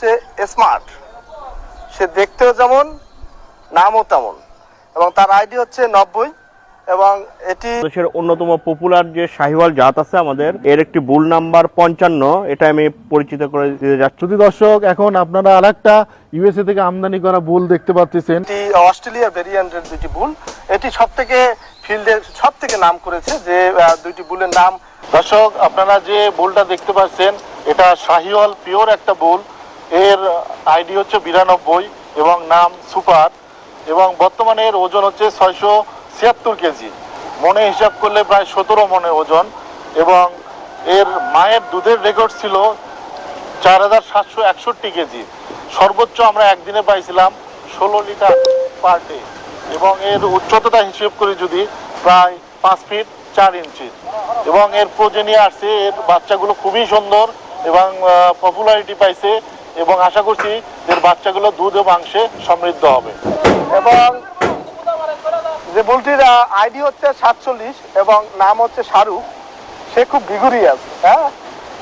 হচ্ছে স্মার্ট সে দেখতেও যেমন নামও তেমন। এবং তার আইডি হচ্ছে নব্বই এবং এটি দেশের অন্যতম পপুলার যে শাহিওয়াল জাত আছে আমাদের এর একটি বুল নাম্বার পঞ্চান্ন এটা আমি পরিচিত করে দিতে যাচ্ছি। শ্রুতি দর্শক এখন আপনারা আরেকটা ইউএসএ থেকে আমদানি করা বুল দেখতে পাচ্ছেন। এটি অস্ট্রেলিয়া ভেরিয়েন্টের দুটি বুল এটি সব থেকে ফিল্ডের সব থেকে নাম করেছে যে দুইটি বুলের নাম। দর্শক আপনারা যে বুলটা দেখতে পাচ্ছেন এটা শাহিওয়াল পিওর একটা বুল এর আইডি হচ্ছে বিরানব্বই এবং নাম সুপার এবং বর্তমানে এর ওজন হচ্ছে ছয়শো ছিয়াত্তর কেজি। মনে হিসাব করলে প্রায় সতেরো মনে ওজন এবং এর মায়ের দুধের রেকর্ড ছিল চার হাজার সাতশো একষট্টি কেজি। সর্বোচ্চ আমরা একদিনে পাইছিলাম ষোলো লিটার পার ডে এবং এর উচ্চতা হিসেব করি যদি প্রায় পাঁচ ফিট চার ইঞ্চি এবং এর প্রজেনি আসছে এর বাচ্চাগুলো খুবই সুন্দর এবং পপুলারিটি পাইছে এবং আশা করছি এর বাচ্চাগুলো দুধ ও মাংসে সমৃদ্ধ হবে। এবং যে বুলটির আইডি হচ্ছে সাতচল্লিশ এবং নাম হচ্ছে শাহরুখ। সে খুব ভিগুরিয়াস হ্যাঁ?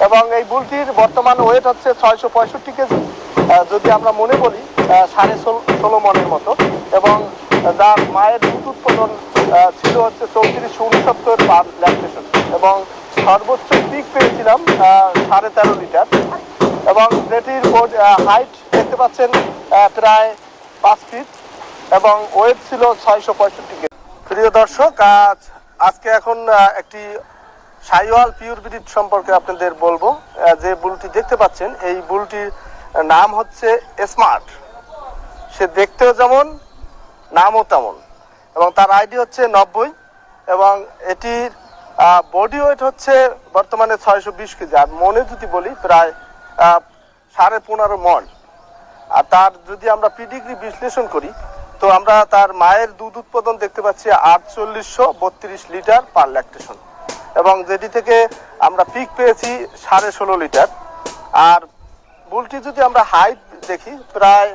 এবং এই বুলটির বর্তমান ওয়েট হচ্ছে ছয়শো পঁয়ষট্টি কেজি। যদি আমরা মনে আহ, সাড়ে ষোলো ষোলো মনের মতো। এবং যার মায়ের দুধ উৎপাদন ছিল হচ্ছে চৌত্রিশশো উনসত্তর পার ল্যাকটেশন এবং সর্বোচ্চ পিক পেয়েছিলাম সাড়ে তেরো লিটার। এবং যেটির হাইট দেখতে পাচ্ছেন প্রায় পাঁচ ফিট এবং ওয়েট ছিল ছয়শো পঁয়ষট্টি প্রিয় দর্শক, আজ, আজকে এখন একটি সাইওয়াল পিওর ব্রিড সম্পর্কে আপনাদের বলব। যে বুলটি দেখতে পাচ্ছেন, এই বুলটির নাম হচ্ছে স্মার্ট সে দেখতেও যেমন, নামও তেমন, এবং তার আইডি হচ্ছে নব্বই, এবং এটির বডি ওয়েট হচ্ছে বর্তমানে ছয়শো বিশ কেজি আর মনে যদি বলি, প্রায় সাড়ে পনেরো মন। আর তার যদি আমরা পিডিগ্রি বিশ্লেষণ করি, তো আমরা তার মায়ের দুধ উৎপাদন দেখতে পাচ্ছি আটচল্লিশশো বত্রিশ লিটার পার ল্যাকটেশন এবং যেটি থেকে আমরা পিক পেয়েছি সাড়ে ষোলো লিটার। আর বুলটি যদি আমরা হাইট দেখি, প্রায়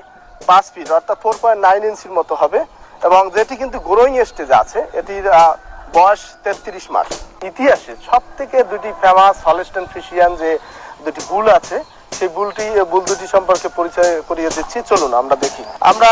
পাঁচ ফিট অর্থাৎ ফোর পয়েন্ট নাইন ইঞ্চির মতো হবে। এবং যেটি কিন্তু গ্রোয়িং স্টেজে আছে, এটির বয়স তেত্রিশ মাস। ইতিহাসে সব থেকে দুটি ফেমাস হলস্টেন ফিশিয়ান যে দুটি বুল আছে সেই বুলটি বুল দুটি সম্পর্কে পরিচয় করিয়ে দিচ্ছি। চলুন, আমরা দেখি। আমরা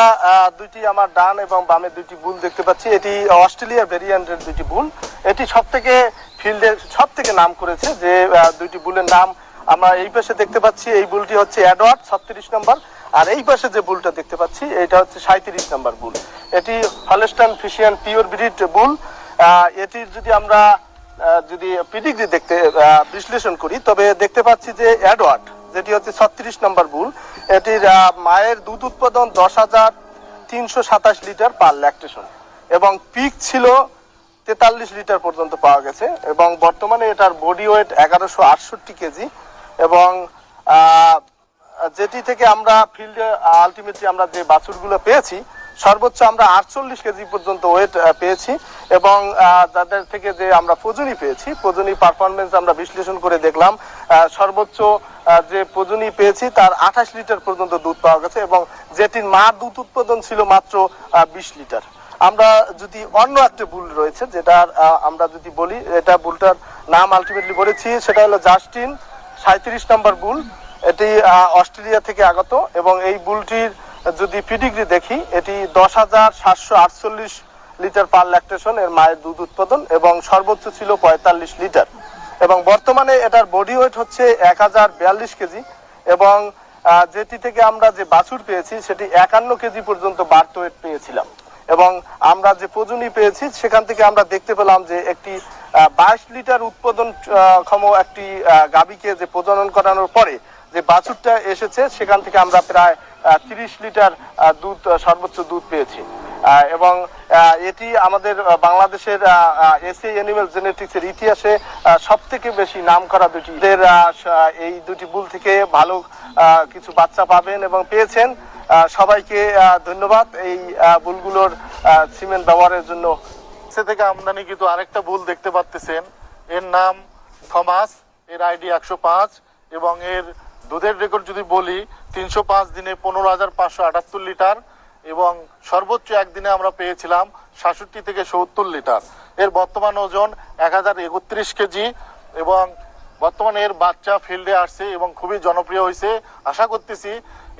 দুইটি আমার ডান এবং বামে দুইটি বুল দেখতে পাচ্ছি। এটি অস্ট্রেলিয়া ভেরিয়েন্টের দুইটি বুল এটি সব থেকে ফিল্ডের সব থেকে নাম করেছে যে দুইটি বুলের নাম আমরা এই পাশে দেখতে পাচ্ছি। এই বুলটি হচ্ছে অ্যাডওয়ার্ড, ছত্রিশ নম্বর। আর এই পাশে যে বুলটা দেখতে পাচ্ছি, এটা হচ্ছে সাঁত্রিশ নম্বর বুল এটি Holstein Friesian pure breed bull এটির যদি আমরা যদি পিডিগ্রি দেখতে বিশ্লেষণ করি, তবে দেখতে পাচ্ছি যে অ্যাডওয়ার্ড। যেটি হচ্ছে ছত্রিশ নম্বর বুল, এটির মায়ের দুধ উৎপাদন দশ হাজার তিনশো সাতাশ লিটার পার ল্যাকটেশন এবং পিক ছিল তেতাল্লিশ লিটার পর্যন্ত পাওয়া গেছে। এবং বর্তমানে এটার বডি ওয়েট এগারোশো আটষট্টি কেজি। এবং যেটি থেকে আমরা ফিল্ডে আলটিমেটলি আমরা যে বাছুরগুলো পেয়েছি, সর্বোচ্চ আমরা আটচল্লিশ কেজি পর্যন্ত ওয়েট পেয়েছি। এবং যাদের থেকে যে আমরা প্রজনী পেয়েছি, প্রজনী পারফরমেন্স আমরা বিশ্লেষণ করে দেখলাম সর্বোচ্চ যে প্রজনী পেয়েছি, তার আঠাশ লিটার পর্যন্ত দুধ পাওয়া গেছে এবং যেটির মা দুধ উৎপাদন ছিল মাত্র বিশ লিটার। আমরা যদি অন্য একটা বুল রয়েছে যেটা আমরা যদি বলি, এটা বুলটার নাম আলটিমেটলি বলেছি, সেটা হলো জাস্টিন সাঁত্রিশ নম্বর বুল এটি অস্ট্রেলিয়া থেকে আগত এবং এই বুলটির যদি পিডিগ্রি দেখি, এটি দশ হাজার সাতশো আটচল্লিশ লিটার পার ল্যাকটেশন এর মায়ের দুধ উৎপাদন এবং সর্বোচ্চ ছিল পঁয়তাল্লিশ লিটার। এবং বর্তমানে এটার বডি ওয়েট হচ্ছে এক হাজার বিয়াল্লিশ কেজি এবং যেটি থেকে আমরা যে বাছুর পেয়েছি সেটি একান্ন কেজি পর্যন্ত বার্থ ওয়েট পেয়েছিলাম। এবং আমরা যে প্রজনী পেয়েছি সেখান থেকে আমরা দেখতে পেলাম যে একটি বাইশ লিটার উৎপাদন ক্ষম একটি গাভীকে যে প্রজনন করানোর পরে যে বাছুরটা এসেছে সেখান থেকে আমরা প্রায় তিরিশ লিটার দুধ, সর্বোচ্চ দুধ পেয়েছি। এবং এটি আমাদের বাংলাদেশের এসি অ্যানিমেল জেনেটিক্সের ইতিহাসে সব থেকে বেশি নাম করা দুটি এই দুটি বুল থেকে ভালো কিছু বাচ্চা পাবেন এবং পেয়েছেন। সবাইকে ধন্যবাদ এই বুলগুলোর সিমেন্ট ব্যবহারের জন্য। সে থেকে আমদানি কিন্তু আরেকটা বুল দেখতে পাচ্ছেন এর নাম থমাস, এর আইডি একশো পাঁচ, এবং এর দুধের রেকর্ড যদি বলি, তিনশো পাঁচ দিনে পনেরো হাজার পাঁচশো আটাত্তর লিটার। এবং সর্বোচ্চ একদিনে আমরা পেয়েছিলাম সাতষট্টি থেকে সত্তর লিটার। এর বর্তমান ওজন এক হাজার একত্রিশ কেজি এবং বর্তমানে এর বাচ্চা ফিল্ডে আসছে এবং খুবই জনপ্রিয় হয়েছে। আশা করতেছি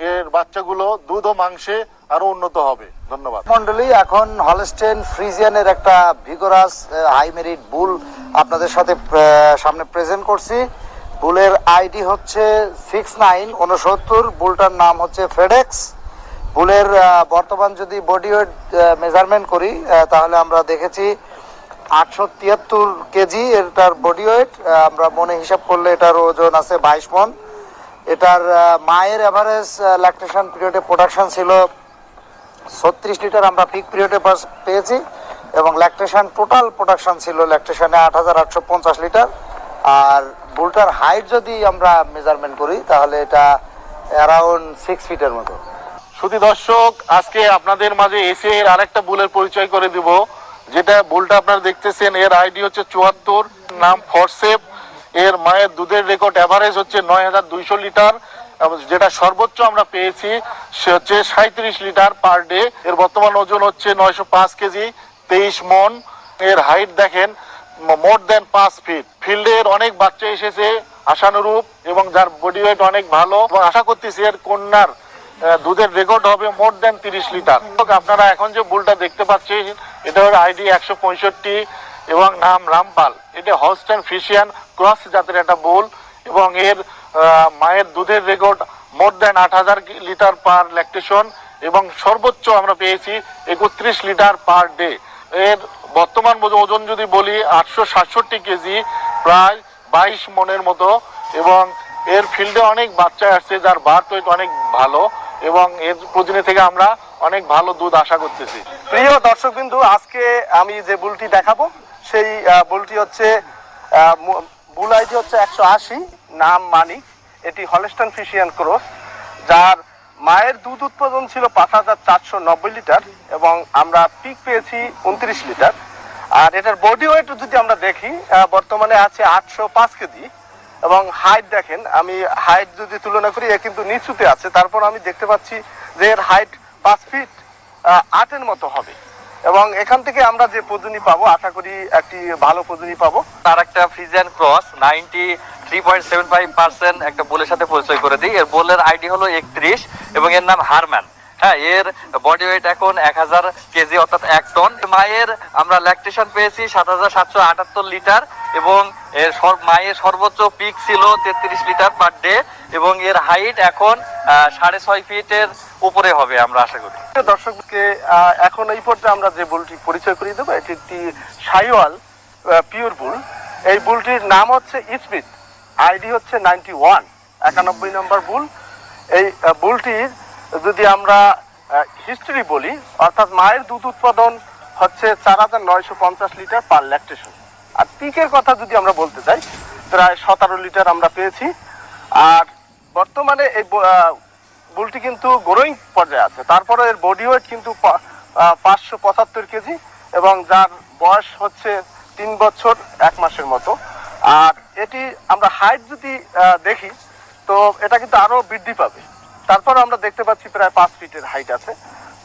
এর বাচ্চাগুলো দুধ ও মাংসে আরও উন্নত হবে। ধন্যবাদ। মন্ডলী এখন হলস্টেন ফ্রিজিয়ানের একটা ভিগোরাস হাই মেরিট বুল আপনাদের সাথে সামনে প্রেজেন্ট করছি। বুলের আইডি হচ্ছে সিক্স নাইন উনসত্তর বুলটার নাম হচ্ছে ফেডেক্স। আহ, বর্তমান যদি বডি ওয়েট মেজারমেন্ট করি তাহলে আমরা দেখেছি আটশো তিয়াত্তর কেজি এটার বডি ওয়েট আমরা মনে হিসাব করলে এটার ওজন আছে বাইশ মন। এটার মায়ের এভারেজ ল্যাকটেশন পিরিয়ডে প্রোডাকশন ছিল ছত্রিশ লিটার আমরা পিক পিরিয়ডে পেয়েছি এবং ল্যাকটেশন টোটাল প্রোডাকশন ছিল ল্যাকটেশনে আট হাজার আটশো পঞ্চাশ লিটার। আর বুলটার হাইট যদি আমরা মেজারমেন্ট করি তাহলে এটা অ্যারাউন্ড সিক্স ফিটের মতো। শুধু দর্শক, আজকে আপনাদের মাঝে এসে এর আরেকটা বুলের পরিচয় করে দিব। যেটা বুলটা আপনারা দেখতেছেন, এর আইডি হচ্ছে চুয়াত্তর, নাম ফরসেপ। এর মায়ের দুধের রেকর্ড অ্যাভারেজ হচ্ছে নয় হাজার দুইশো লিটার যেটা সর্বোচ্চ আমরা পেয়েছি, সে হচ্ছে সাঁত্রিশ লিটার পার ডে এর বর্তমান ওজন হচ্ছে নয়শো পাঁচ কেজি, তেইশ মন। এর হাইট দেখেন, মোর দেন পাঁচ ফিট ফিল্ডের অনেক বাচ্চা এসেছে, আশানুরূপ, এবং যার বডি ওয়েট অনেক ভালো। আশা করতেছি এর কন্যার দুধের রেকর্ড হবে মোর দেন তিরিশ লিটার। আপনারা এখন যে বুলটা দেখতে পাচ্ছেন, এটা হলো আইডি একশো পঁয়ষট্টি এবং নাম রামপাল। এটা হস্টেন ফিশিয়ান ক্রস জাতের একটা বুল এবং এর মায়ের দুধের রেকর্ড মোর দেন আট হাজার লিটার পার ল্যাকটেশন এবং সর্বোচ্চ আমরা পেয়েছি একত্রিশ লিটার পার ডে এর বর্তমান ওজন যদি বলি, আটশো সাতষট্টি কেজি, প্রায় বাইশ মনের মতো এবং এর ফিল্ডে অনেক বাচ্চা আসছে, যার বার্থ ওয়েট অনেক ভালো। এবং এর প্রতিদিনে থেকে আমরা অনেক ভালো দুধ আশা করতেছি। প্রিয় দর্শক বিন্দু আজকে আমি যে বুলটি দেখাবো, সেই বুলটি হচ্ছে বুল আইডি হচ্ছে একশো আশি, নাম মানিক, এটি হলেস্টন ফিশিয়ান ক্রস, যার মায়ের দুধ উৎপাদন ছিল পাঁচ হাজার চারশো নব্বই লিটার এবং আমরা পিক পেয়েছি উনত্রিশ লিটার। আর এটার বডি ওয়েট যদি আমরা দেখি বর্তমানে আছে আটশো পাঁচ কেজি। এবং হাইট দেখেন, আমি হাইট যদি তুলনা করি, এ কিন্তু নিচুতে আছে। তারপর আমি দেখতে পাচ্ছি যে এর হাইট পাঁচ ফিট আটের মতো হবে। এবং এখান থেকে আমরা যে পজনি পাবো, আশা করি একটি ভালো পজনি পাবো। তার একটা Friesian cross ninety three point seven five percent একটা বোলের সাথে পরিচয় করে দিই। এর বোলের আইডি হলো একত্রিশ এবং এর নাম হারম্যান। হ্যাঁ এর বডি ওয়েট এখন এক হাজার কেজি, অর্থাৎ এক টন মায়ের আমরা ল্যাকটেশন পেয়েছি সাত হাজার সাতশো আটাত্তর লিটার এবং এর মায়ের সর্বোচ্চ পিক ছিল তেত্রিশ লিটার পার ডে এবং এর হাইট এখন সাড়ে ছয় ফিটের উপরে হবে আমরা আশা করি। দর্শককে এখন এই পর্যায়ে আমরা যে বুলটি পরিচয় করিয়ে দেবো, এটি একটি সাইওয়াল পিওর বুল এই বুলটির নাম হচ্ছে ইসমিথ আইডি হচ্ছে নাইনটি ওয়ান একানব্বই নম্বর বুল এই বুলটির যদি আমরা হিস্ট্রি বলি, অর্থাৎ মায়ের দুধ উৎপাদন হচ্ছে চার হাজার নয়শো পঞ্চাশ লিটার পার ল্যাকটেশন আর পিকের কথা যদি আমরা বলতে চাই, প্রায় সতেরো লিটার আমরা পেয়েছি। আর বর্তমানে এই বুলটি কিন্তু গ্রোয়িং পর্যায়ে আছে। তারপরে এর বডি ওয়েট কিন্তু পাঁচশো পঁচাত্তর কেজি এবং যার বয়স হচ্ছে তিন বছর এক মাসের মতো। আর এটি আমরা হাইট যদি দেখি, তো এটা কিন্তু আরও বৃদ্ধি পাবে। তারপর আমরা দেখতে পাচ্ছি প্রায় পাঁচ ফিটের হাইট আছে।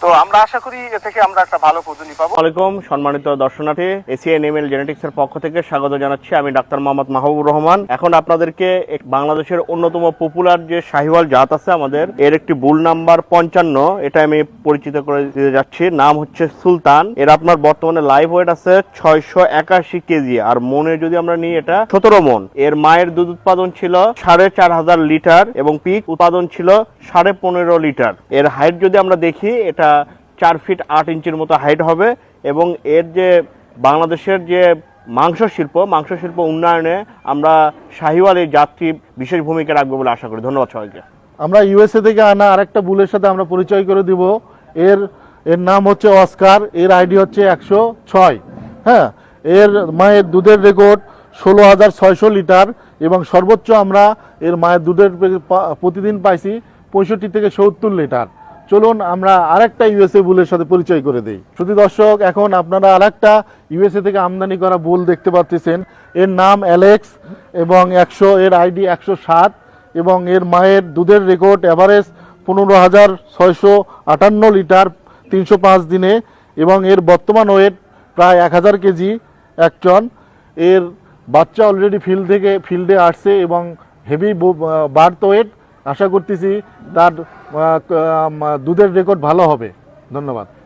তো আমরা আশা করি এ থেকে আমরা একটা ভালো পজনি পাবো। আলাইকুম সম্মানিত দর্শনার্থী এসিএন এমএল জেনেটিক্স এর পক্ষ থেকে স্বাগত জানাচ্ছি। আমি ডাক্তার মোহাম্মদ মাহবুব রহমান। এখন আপনাদেরকে বাংলাদেশের অন্যতম পপুলার যে শাহিওয়াল জাত আছে আমাদের, এর একটি বুল নাম্বার পঞ্চান্ন, এটা আমি পরিচিত করে দিতে যাচ্ছি। নাম হচ্ছে সুলতান। এর আপনার বর্তমানে লাইভ ওয়েট আছে ছয়শো একাশি কেজি। আর মনে যদি আমরা নিই এটা সতেরো মন। এর মায়ের দুধ উৎপাদন ছিল সাড়ে চার হাজার লিটার এবং পিক উৎপাদন ছিল সাড়ে পনেরো লিটার। এর হাইট যদি আমরা দেখি, এটা চার ফিট আট ইঞ্চির মতো হাইট হবে এবং এর যে বাংলাদেশের যে মাংস শিল্প মাংস শিল্প উন্নয়নে আমরা শাহিওয়াল এই যাত্রী বিশেষ ভূমিকা রাখব বলে আশা করি। ধন্যবাদ সবাইকে। আমরা ইউএসএ থেকে আনা আরেকটা বুলের সাথে আমরা পরিচয় করে দিব। এর এর নাম হচ্ছে অস্কার, এর আইডি হচ্ছে একশো ছয়। হ্যাঁ এর মায়ের দুধের রেকর্ড ষোলো হাজার ছয়শো লিটার এবং সর্বোচ্চ আমরা এর মায়ের দুধের প্রতিদিন পাইছি পঁয়ষট্টি থেকে সত্তর লিটার। চলুন আমরা আরেকটা ইউএসএ বুলের সাথে পরিচয় করে দিই। শুধু দর্শক, এখন আপনারা আরেকটা ইউএসএ থেকে আমদানি করা বুল দেখতে পাচ্ছেন। এর নাম অ্যালেক্স এবং একশো, এর আইডি একশো সাত এবং এর মায়ের দুধের রেকর্ড অ্যাভারেজ পনেরো হাজার ছয়শো আটান্ন লিটার তিনশো পাঁচ দিনে এবং এর বর্তমান ওয়েট প্রায় এক হাজার কেজি এক টন। এর বাচ্চা অলরেডি ফিল্ড থেকে ফিল্ডে আসছে এবং হেভি বার্থ ওয়েট আশা করতেছি তার দুধের রেকর্ড ভালো হবে। ধন্যবাদ।